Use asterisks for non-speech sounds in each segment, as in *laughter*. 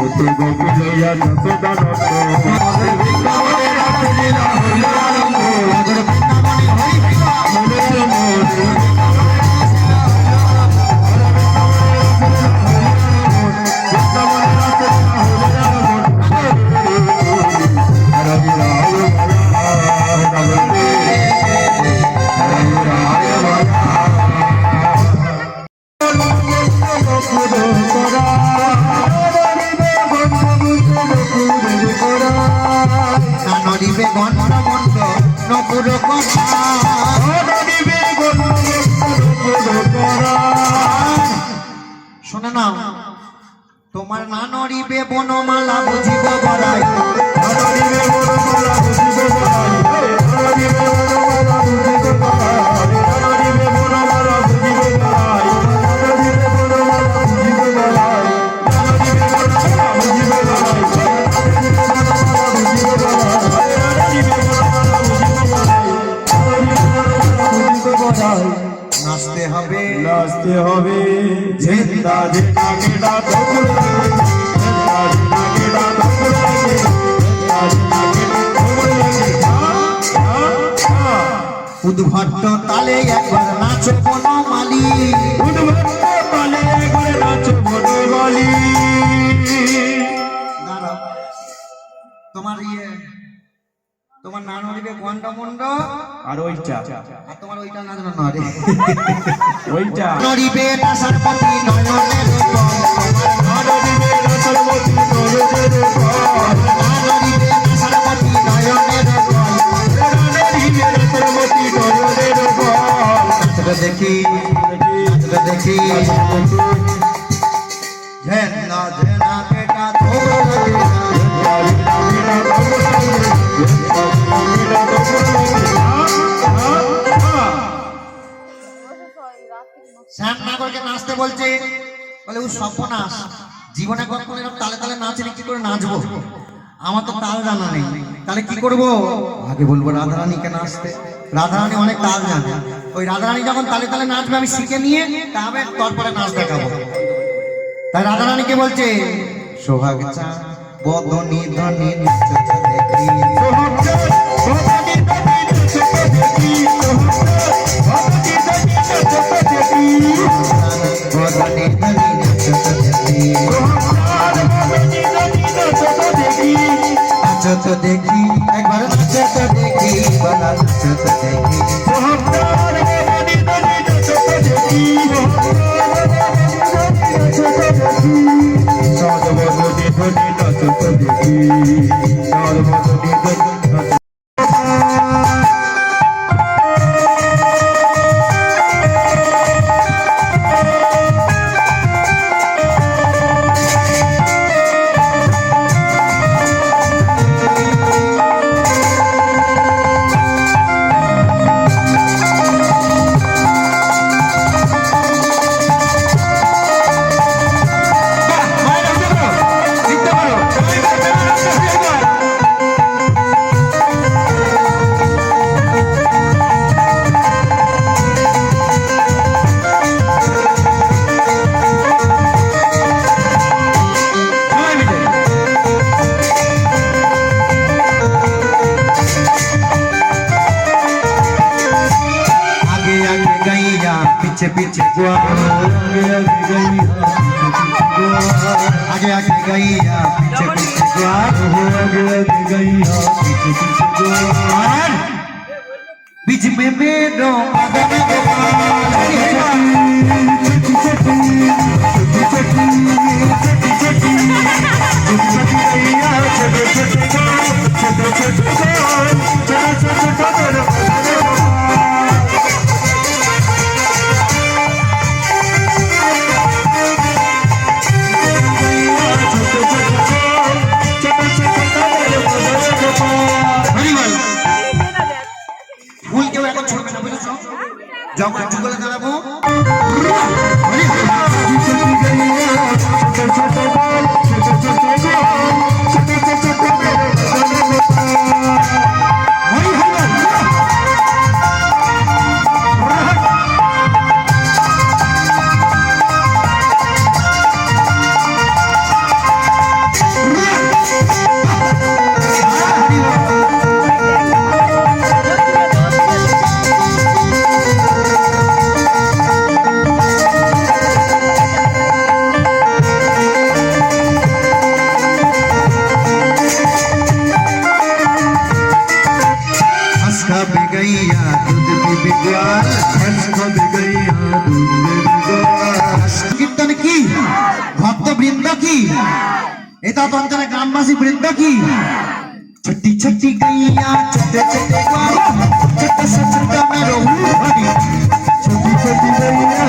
জুতে গোপী লইয়া যশোদা নন্দন নাচতে হবে। নাচতে হবে। ঝেন্দা ঝেন্দা গেডা উদ্ভট্ট তালে একবার নাচো বনমালী। উদ্ভক্ত তালে করে নাচ বনমালী। দাঁড়াও। তোমার ইয়ে তোমার নান হরিবে গন্ড মন্ড। আর ওইটা। আর তোমার ওইটা নাচ না রে। *laughs* ওইটা। নরিবে নাসার পতি নয়নের উপর নাচতে বলছে, বলে, ও সর্বনাশ। জীবনে কখনো এরকম তালে তালে নাচেনি কি করে নাচবো? আমার তো তাল জানা নেই। তাহলে কি করব? আগে বলব রাধারানীকে নাচতে। রাধারানী অনেক তাল জানে। ওই রাধারানী যখন তালে তালে নাচবে আমি শিখে নিয়ে তবে তারপরে নাচ দেখাবো। তাই রাধারানীকে বলছে সোহাগ চা বদনি ধনি দেখি একবার দেখি বলা দেখি। पीछे पीछे गुआ आगे आगे गैया पीछे पीछे गुआ आगे आगे गैया पीछे पीछे गुआ बीच में मेरे मदन गोपाल की छठी छठी गैया छठे छठे गाड़ी छठे सच का मैं रहूँ छोटी छोटी गैया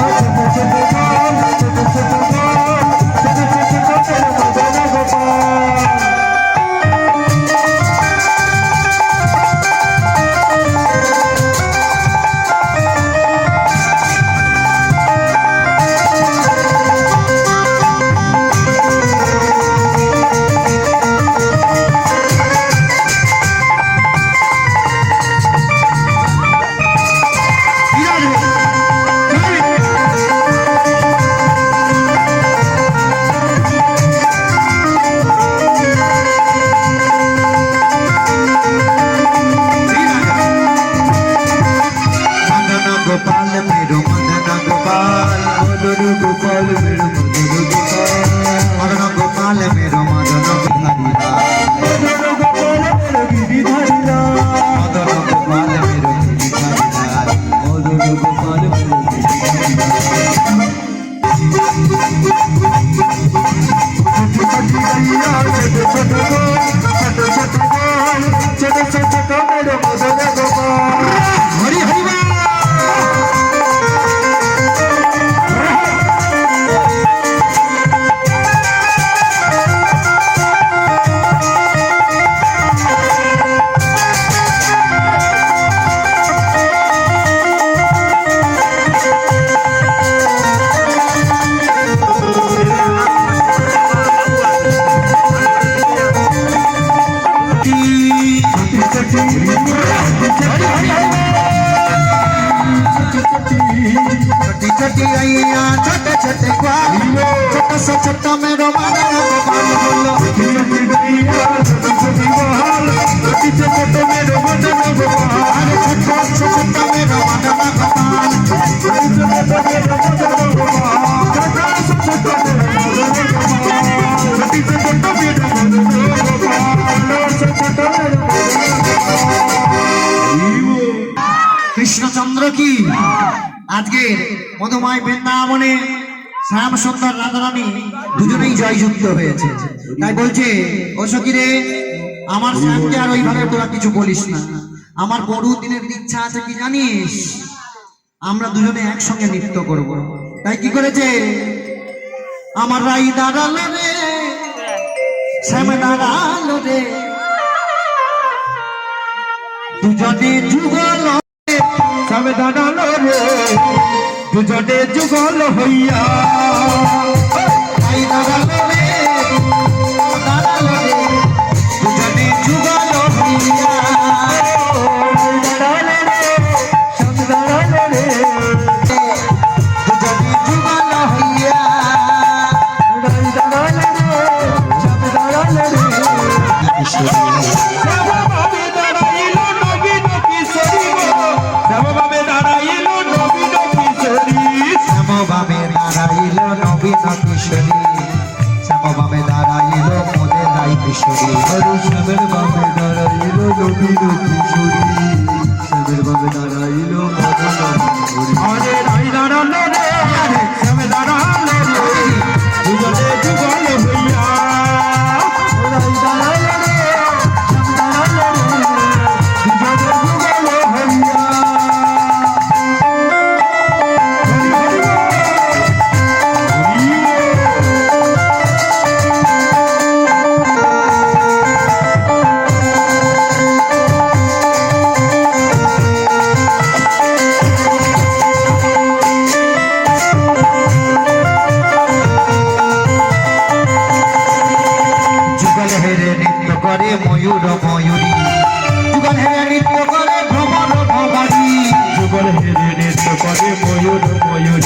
কৃষ্ণচন্দ্র কি? আজকের মধুময় বৃন্দাবনে শ্যাম সুন্দর রাধারানী দুজনেই জয়যুক্ত হয়েছে। তাই বলছে, ও আমার শ্যামকে আর ওইভাবে তোরা কিছু বলিস না। আমার বড় দিনের ইচ্ছা আছে কি জানিস? আমরা দুজনে একসঙ্গে নৃত্য করব। তাই কি করেছে? আমার রাই দাঁড়াল রে, শ্যাম দাঁড়াল রে। দুজনে যুগল শ্যাম দাঁড়াল রে। ਦੂਜਾ ਡੇ ਜੁਗਲ ਹੋਈਆ। কিশোরী হরু সাগর 我朋友的朋友